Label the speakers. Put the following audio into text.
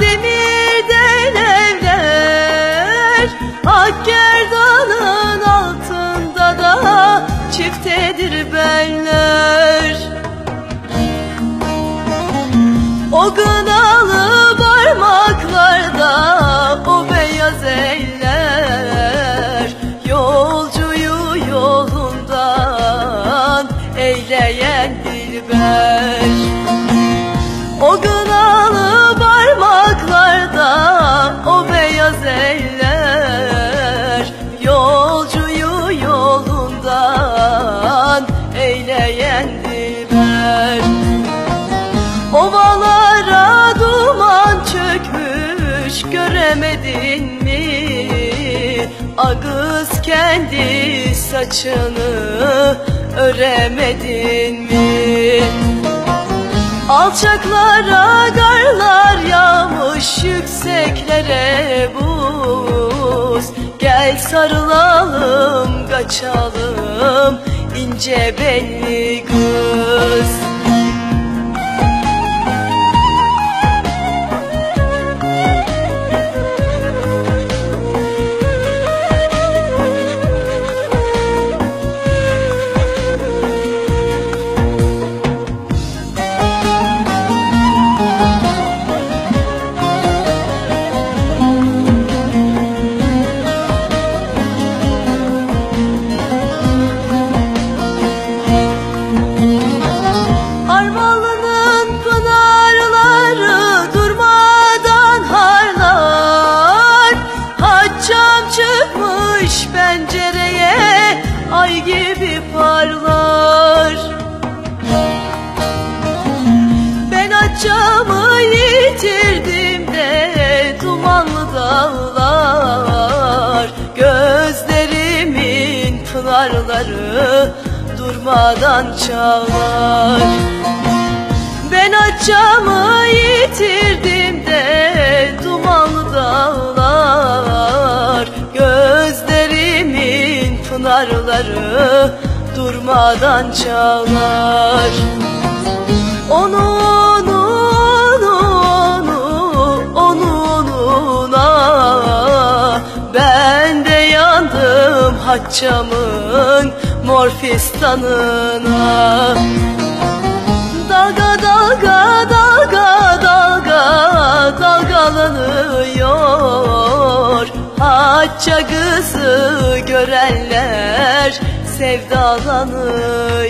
Speaker 1: Demirden evler Akgerdanın altında da çiftedir benler O gınalı parmaklarda o beyaz eller Yolcuyu yolundan eyleyen dilber dilber Ovalara duman çökmüş göremedin mi? Ağız kendi saçını öremedin mi? Alçaklara garlar yağmış yükseklere buz Gel sarılalım kaçalım ince belli kız gibi parlar. Ben haccamı yitirdim de dumanlı dağlar Gözlerimin pınarları durmadan çağlar. Ben haccamı yitirdim de dumanlı dağlar Pınarları durmadan çağlar. Onu onu onu onu onu onuna. Ben de yandım haccamın mor fistanına Dalga dalga dalga Hacca kızı görenler sevdalanıyor